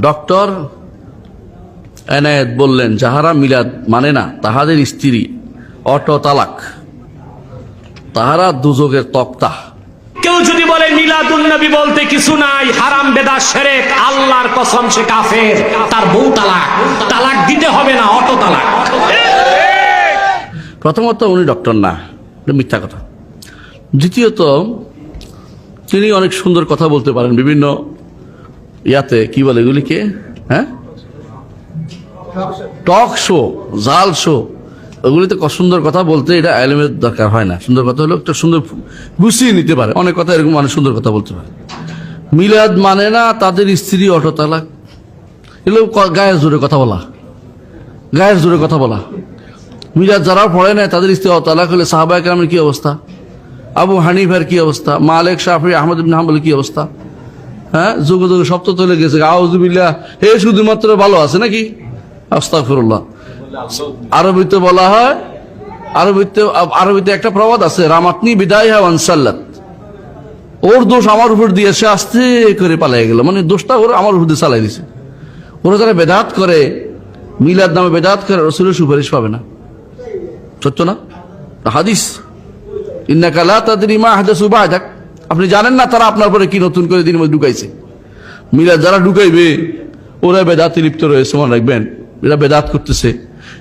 Doctor Enayet বললেন যাহারা মিলাদ মানে না তাহাদের স্ত্রী অটো তালাক। তাহারা দুযোগের তক্তা। কেউ যদি বলে মিলাদুন নবী বলতে কিছু নাই হারাম বেদা সেরেক আল্লাহর কসম সে কাফের তার বউ তালাক। তালাক দিতে হবে না অটো তালাক। প্রথমত উনি ডক্টর না মিথ্যা কথা। দ্বিতীয়ত তিনি অনেক সুন্দর কথা বলতে পারেন বিভিন্ন ইয়াতে কি বলে এগুলিকে? হ্যাঁ? টক শো, জাল শো। ওগুলিতে সুন্দর কথা বলতে এটা আইলেমের দরকার হয় না। সুন্দর কথা হলো একটা সুন্দর গুছিয়ে নিতে পারে। অনেক কথা এরকম মানুষ সুন্দর কথা বলতে পারে। মিলাদ মানে না তাদের স্ত্রী অটো তালাক এগুলো গায়ের জোরে কথা বলা। গায়ের জোরে কথা বলা। মিলাদ যারা পড়ে নাই, তাদের স্ত্রী অতালাক হলে সাহাবা একরামের কি অবস্থা? আবু হানিফার কি অবস্থা? মালিক শাহি আহমদ ইবিন হাম্বলের কি অবস্থা? হ্যাঁ? যুগ যুগ সপ্তাহ চলে গেছে। আউজুবিল্লাহ হে, শুধুমাত্র ভালো আছে নাকি? আস্তাগফিরুল্লাহ। আরবিতে বলা হয়, আরবিতে আরবিতে একটা প্রবাদ আছে, রামাতনি বিদায় হ্যাঁ আনসাল্লাত ওর দোষ আমার উপর দিয়ে সে আস্তে করে পালাই গেল। মানে দোষটা ওর আমার উপর দিয়ে চালাই দিছে। ওরা যারা বেদাত করে, মিলাদ নামে বেদাত করে, রসুলের সুপারিশ পাবে না। সত্য না? হাদিস। ইন্নাকালা তাদের ইমা হাদাসু বাহাদাক আপনি জানেন না তারা আপনার পরে কি নতুন করে দিন ঢুকাইছে? মিলাদ যারা ঢুকাইবে, ওরা বেদাতে লিপ্ত রয়েছে, মনে রাখবেন। এরা বেদাত করতেছে।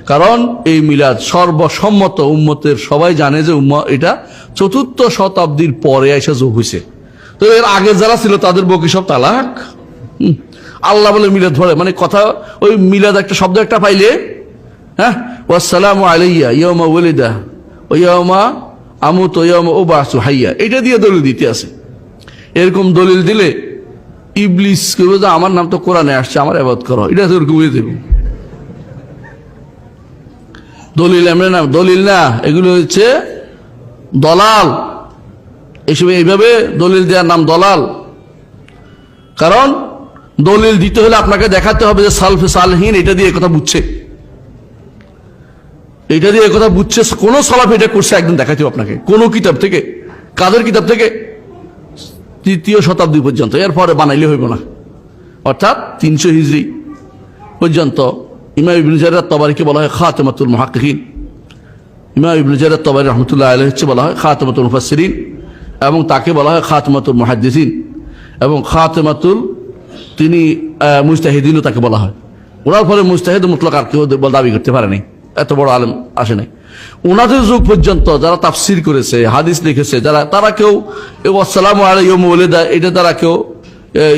কারণ এই মিলাদ সর্বসম্মত উম্মতের সবাই জানে যে উম্ম এটা চতুর্থ শতাব্দীর পরে এসে যোগ হয়েছে তো এর আগে যারা ছিল তাদের বকি সব তালাক। আল্লাহ বলে মিলাদ ধরে। মানে কথা, ওই মিলাদ একটা শব্দ একটা পাইলে হ্যাঁ? ওয়াসালামু আলাইয়া ইয়মা ওয়ালিদা ও ইয়মা আমুত ইয়মা ও বাসু হাইয়া। এটা দিয়ে দলিল দিতে আছে। এরকম দলিল দিলে ইবলিস আমার নাম তো কোরআনে আসছে, আমার আবাদ করো। এটা তো ওরকম হয়ে দেবে দলিল এমনি না, দলিল না, এগুলো হচ্ছে দলাল। এসব এইভাবে দলিল দেওয়ার নাম দলাল। কারণ দলিল দিতে হলে আপনাকে দেখাতে হবে যে সালফে সালহীন, এটা দিয়ে কথা বুঝছে। এটা দিয়ে কথা বুঝছে, কোন সলাফ এটা করছে, একদিন দেখাতে আপনাকে। কোন কিতাব থেকে, কাদের কিতাব থেকে? তৃতীয় শতাব্দী পর্যন্ত, এরপরে বানাইলে হইব না। অর্থাৎ তিনশো হিজড়ি পর্যন্ত ইমাম ইবনে জারার তবারিকে বলা হয় খাতেমাতুল মহাকিন ইমা ইবনে জারার তবারি রহমতুল্লাহ আলহ হচ্ছে বলা হয় খাতেমাতুল মুফাসসিরিন এবং তাকে বলা হয় খাতেমাতুল মুহাদ্দিসিন এবং খাতেমাতুল তিনি মুস্তাহিদিনও তাকে বলা হয়। ওনার ফলে মুস্তাহিদ মুতলক আর কেউ দাবি করতে পারেনি। এত বড় আলেম আসে নাই। ওনাদের যুগ পর্যন্ত যারা তাফসির করেছে, হাদিস লিখেছে, যারা তারা কেউ আসসালাম আলাই ইয়ম ওলিদা এটা তারা কেউ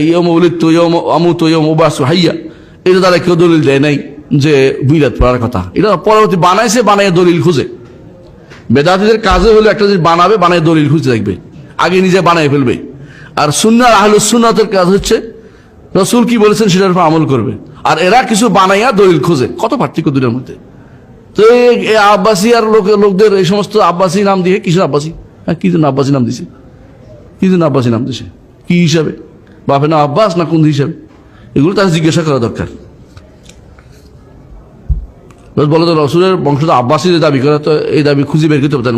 ইয়ম ওলিদ তো ইয়ম আমু তো ইয়ম ওবাসু হাইয়া, এটা তারা কেউ দলিল দেয় নাই যে বিরাট পড়ার কথা। এটা পরবর্তী বানাইছে, বানাইয়ে দলিল খুঁজে। বেদাতিদের কাজে হলো একটা জিনিস বানাবে বানায় দলিল খুঁজে রাখবে আগে নিজে বানায় ফেলবে। আর সুন্নার আহল সুন্নাতের কাজ হচ্ছে, রসুল কি বলেছেন সেটার উপর আমল করবে। আর এরা কিছু বানাইয়া দলিল খোঁজে, কত পার্থক্য দুটোর মধ্যে। তো এই- আব্বাসি আর লোকের লোকদের এই সমস্ত আব্বাসি নাম দিয়ে, কিসের আব্বাসি? হ্যাঁ কি জন্য আব্বাসি নাম দিছে কি জন্য আব্বাসি নাম দিছে কি হিসাবে? বাপে না আব্বাস না কোন হিসাবে? এগুলো তার জিজ্ঞাসা করা দরকার। বলে তো, রসুলের বংশ তো আব্বাসী দাবি করে, তো এই দাবি খুঁজে বের করতে পারতেন